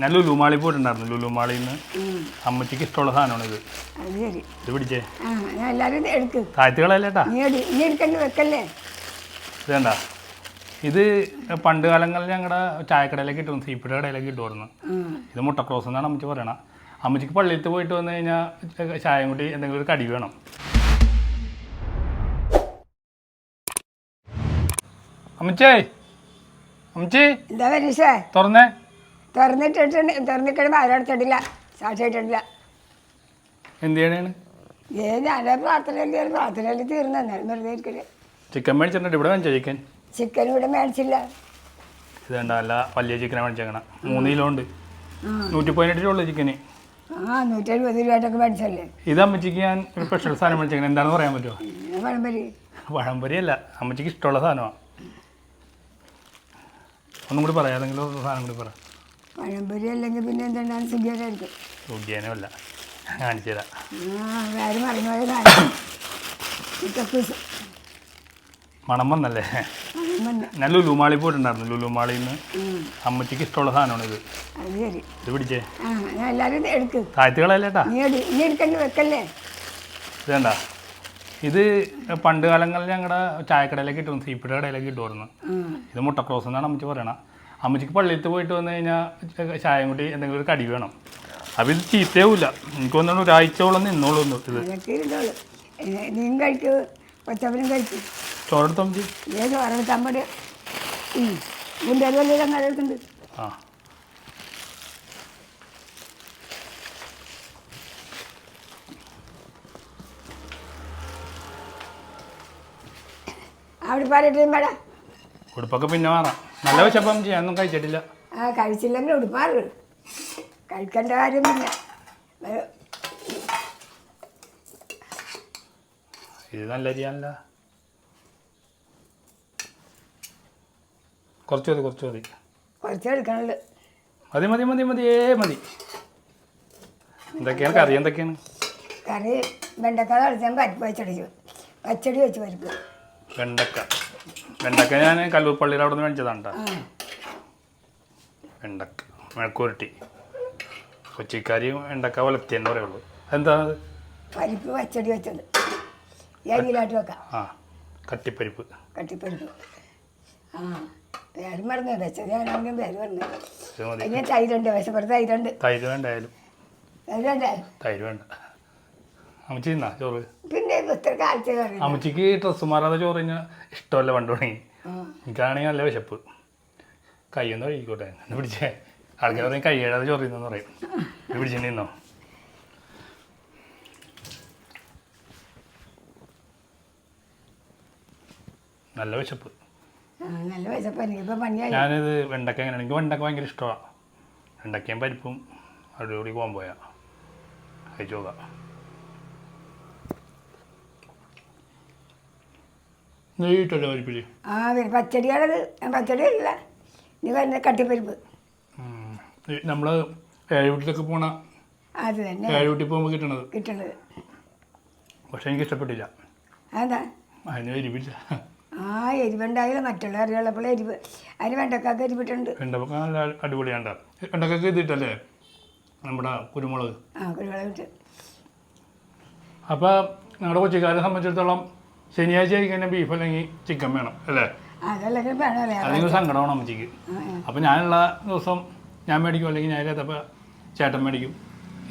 ഞാൻ ലുലുമാളി പോയിട്ടുണ്ടായിരുന്നു. ലുലുമാളിയിൽ നിന്ന്. അമ്മച്ചിക്ക് ഇഷ്ടമുള്ള സാധനമാണ് ഇത്. ഇത് പിടിച്ചേ. എല്ലാവരും ഇത് എടുക്ക്. താഴ്ത്തുകളല്ലേട്ടാ വെക്കല്ലേ? ഇത് ഇത് പണ്ട് കാലങ്ങളിൽ ഞങ്ങളുടെ ചായക്കടയിലേക്ക് കിട്ടും. സീപ്പിയുടെ കടയിലേക്ക് കിട്ടുമായിരുന്നു. ഇത് മുട്ടക്രോസ് എന്നാണ് അമ്മച്ചി പറയണ. അമ്മച്ചിക്ക് പള്ളിയിലത്ത് പോയിട്ട് വന്നു കഴിഞ്ഞാൽ ചായം കൂടി എന്തെങ്കിലും ഒരു കടി വേണം. അമ്മച്ചേ അമ്മച്ചി. തുറന്നേ. തുറന്നിട്ടിട്ടുണ്ട് തുറന്നിട്ട് ആരോടത്തിട്ടില്ല സാക്ഷിയായിട്ടില്ല എന്ത് ചെയ്യണേണ്? ഏ ഞാനേ പ്രാർത്ഥനയിൽ പ്രാർത്ഥനയിൽ തീർന്നു. എന്നാലും വെറുതെ ഇരിക്കൽ ചിക്കൻ മേടിച്ചിട്ടുണ്ട്. ഇവിടെ മേടിച്ചോ ചിക്കൻ? ചിക്കൻ ഇവിടെ മേടിച്ചില്ല. ഇത് കണ്ട? നല്ല വലിയ ചിക്കനെ മേടിച്ചേക്കണം. മൂന്ന് കിലോ ഉണ്ട്. നൂറ്റി പതിനെട്ട് രൂപ ഉള്ളു ചിക്കന്. ആ നൂറ്റെഴുപത് രൂപയായിട്ടൊക്കെ മേടിച്ചല്ലേ? ഇത് അമ്മച്ചിക്ക് ഞാൻ ഒരു സ്പെഷ്യൽ സാധനം മേടിച്ചേക്കണം. എന്താണെന്ന് പറയാൻ പറ്റുമോ? പഴംപരി പഴംപൊരി. അല്ല അമ്മച്ചിക്ക് ഇഷ്ടമുള്ള സാധനമാണ് ഒന്നും കൂടി പറയാം. ഏതെങ്കിലും സാധനം കൂടി പറ. പഴംപൊരി അല്ലെങ്കിൽ പിന്നെ എന്തുണ്ടാകും സുഖിയനായിരിക്കും സുഖിയനല്ല കാണിച്ചു തരാം. ആ വേറെ പറഞ്ഞു പോയ കാര്യം ഇതൊക്കെ മണം വന്നല്ലേ? ഞാൻ ലുലുമാളി പോയിട്ടുണ്ടായിരുന്നു. ലുലുമാളിയിൽ നിന്ന്. അമ്മച്ചിക്ക് ഇഷ്ടമുള്ള സാധനമാണ് ഇത്. ഇത് പിടിച്ചേ. എല്ലാവരും എടുക്ക്. താഴ്ത്തുകളല്ലേട്ടാ വെക്കല്ലേ? ഇത് കണ്ട? ഇത് പണ്ട് കാലങ്ങളിൽ ഞങ്ങളുടെ ചായക്കടയിലേക്ക് കിട്ടും. സീപ്പിയുടെ കടയിലേക്ക് കിട്ടുമായിരുന്നു. ഇത് മുട്ടക്രോസ് എന്നാണ് അമ്മച്ചി പറയണ. അമ്മച്ചിക്ക് പള്ളിയിലത്ത് പോയിട്ട് വന്നു കഴിഞ്ഞാൽ ചായം കൂടി എന്തെങ്കിലും ഒരു കടി വേണം. അപ്പം ഇത് ചീത്തയാവില്ല എനിക്ക് തോന്നുന്നു ഒരാഴ്ചയോളം നിന്നോളൂ ഒന്ന് ഇത്. കഴിക്കൂ. കൊച്ചപ്പനും കഴിക്കും. ഏത് ആ. അവിടെ പറഞ്ഞിട്ട് വേടാ ഉടുപ്പൊക്കെ പിന്നെ മാറാം. നല്ല വിശപ്പം ഞാനൊന്നും കഴിച്ചിട്ടില്ല. ആ കഴിച്ചില്ലെങ്കിൽ ഉടുപ്പാറ് കഴിക്കേണ്ട കാര്യമില്ല ഇത് നല്ല അരിയാണല്ല. കുറച്ച് മതി കുറച്ച് മതി. കുറച്ച് എടുക്കണല്ലോ മതി മതി മതി മതി ഏ മതി. എന്തൊക്കെയാണ് കറി എന്തൊക്കെയാണ്? കറി വെണ്ടക്ക തളിച്ചാൽ പരിപ്പ് വെച്ചടിച്ചു പച്ചടി വെച്ച് പരിപ്പ്. വെണ്ടക്ക. വെണ്ടക്ക ഞാൻ കല്ലൂർപ്പള്ളിയിൽ അവിടെ നിന്ന് മേടിച്ചതാണ് വെണ്ടക്ക മെഴക്കൂരട്ടി കൊച്ചിക്കാരിയും വെണ്ടക്ക വലത്തി എന്ന് പറയുള്ളൂ. എന്താ? പരിപ്പ് വച്ചടി വെച്ചത്. ഏരിയിലായിട്ട് വെക്കാം. ആ കട്ടിപ്പരിപ്പ്. കട്ടിപ്പരിപ്പ്. ആ പേര് മറന്നു. വെച്ചത് ഞാനാണെങ്കിലും പേര് പറഞ്ഞു അതിന് തൈരുണ്ട് വിശപ്പുറത്ത് തൈരുണ്ട് തൈര് വേണ്ടായാലും. തൈരുണ്ട് തൈര് വേണ്ട. അമ്മച്ചി തിന്നാ ചോറ്? പിന്നെ ഇത്ര കാലത്ത് കറി അമ്മച്ചിക്ക് ഡ്രസ്സ് മാറാതെ ചോറ് കഴിഞ്ഞാൽ ഇഷ്ടമല്ല പണ്ട് തുടങ്ങി. എനിക്കാണെങ്കിൽ നല്ല വിശപ്പ്. കയ്യൊന്നും കഴിക്കോട്ടെ എന്ന് പിടിച്ചേ. ആൾക്കാർ പറയും കൈ കഴിയാതെ ചോറ് തിന്നെന്ന് പറയും. ഇത് പിടിച്ചിട്ട് നിന്നോ നല്ല വിശപ്പ്. നല്ല വിശപ്പ്. എനിക്കിപ്പോൾ ഞാനിത് വെണ്ടക്ക എങ്ങനെയാണ്? എനിക്ക് വെണ്ടക്ക ഭയങ്കര ഇഷ്ടമാണ് വെണ്ടക്കയും പരിപ്പും അടിപൊളി കോമ്പോയാ കഴിച്ചു നോക്കാം. നെയ്യിട്ടല്ലേ പരിപ്പിൽ ആ പിന്നെ പച്ചടിയാണത്. പച്ചടിയല്ല. നീ പറഞ്ഞ കട്ടിപ്പരിപ്പ്. നമ്മൾ ഏഴുവീട്ടിലൊക്കെ പോണ അത് തന്നെ. ഏഴുവീട്ടിൽ പോകുമ്പോൾ കിട്ടണത്? കിട്ടുന്നത് പക്ഷെ എനിക്ക് ഇഷ്ടപ്പെട്ടില്ല. അതാ അതിന് എരിവില്ല. ആ എരിവുണ്ടായാലും മറ്റുള്ള കറികളപ്പോൾ എരിവ്. അതിന് വെണ്ടക്കാക്ക് എരിവിട്ടുണ്ട്. വെണ്ടക്ക നല്ല അടിപൊളിയാണ്ട. വെണ്ടക്കൊക്കെ ഇതിട്ടല്ലേ? നമ്മുടെ കുരുമുളക്. ആ കുരുമുളക് ഇട്ട് അപ്പോൾ ഞങ്ങളുടെ കൊച്ചിക്കാരെ സംബന്ധിച്ചിടത്തോളം ശനിയാഴ്ച കഴിഞ്ഞാൽ ബീഫ് അല്ലെങ്കിൽ ചിക്കൻ വേണം അല്ലേ? അതല്ലെങ്കിൽ വേണമല്ലേ അല്ലെങ്കിൽ സങ്കടമാണ് അമ്മച്ചിക്ക്? അപ്പം ഞാനുള്ള ദിവസം ഞാൻ മേടിക്കും അല്ലെങ്കിൽ ഞാൻ ഇല്ലാത്തപ്പോൾ ചേട്ടൻ മേടിക്കും.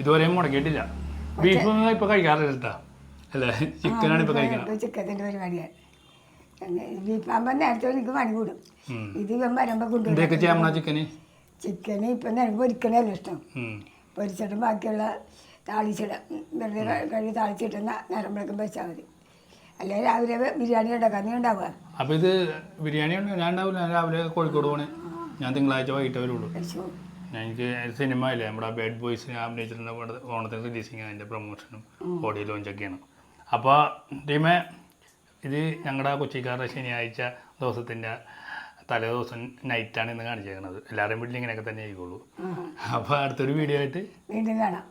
ഇതുവരെയും മുടക്കിയിട്ടില്ല. ബീഫ് ഇപ്പോൾ കഴിക്കാറില്ല അല്ലേ? ചിക്കനാണ് ഇപ്പോൾ കഴിക്കുന്നത് ചിക്കത്തിന്റെ പരിപാടിയാണ് ബീഫാകുമ്പോൾ നേരത്തെ എനിക്ക് പണി കൂടും. ഇത് വരുമ്പോൾ കൊണ്ടുവരും. ചിക്കന് ചിക്കന് ഇപ്പം നിനക്ക് പൊരിക്കണമല്ലോ ഇഷ്ടം. പൊരിച്ചിട്ട് ബാക്കിയുള്ള താളിച്ചിടാം. വെറുതെ കഴുകി താളിച്ചിട്ടുന്ന നേരം വിളക്കം വെച്ചാൽ മതി. അല്ലെങ്കിൽ രാവിലെ ബിരിയാണി ഉണ്ടാക്കാം നീ ഉണ്ടാവുക? അപ്പോൾ ഇത് ബിരിയാണി ഉണ്ട്. ഞാൻ ഉണ്ടാവില്ല. ഞാൻ രാവിലെ കോഴിക്കോട് പോണേ. ഞാൻ തിങ്കളാഴ്ച വൈകിട്ട് വരുള്ളൂ. ഞാൻ എനിക്ക് സിനിമ ഇല്ലേ? നമ്മുടെ ബാഡ് ബോയ്സ് ഇവിടെ ഓണത്തിന് റിലീസിങ് അതിന്റെ പ്രൊമോഷനും ഓഡിയോ ലോഞ്ചൊക്കെയാണ് അപ്പോൾ ടീമേ ഇത് ഞങ്ങളുടെ കൊച്ചിക്കാരുടെ ശനിയാഴ്ച ദിവസത്തിന്റെ തലേ ദിവസം നൈറ്റാണ് ഇന്ന് കാണിച്ചേക്കുന്നത് എല്ലാവരുടെയും വീട്ടിൽ ഇങ്ങനെയൊക്കെ തന്നെ ആയിക്കോളൂ. അപ്പോൾ അടുത്തൊരു വീഡിയോ ആയിട്ട് വീണ്ടും കാണാം.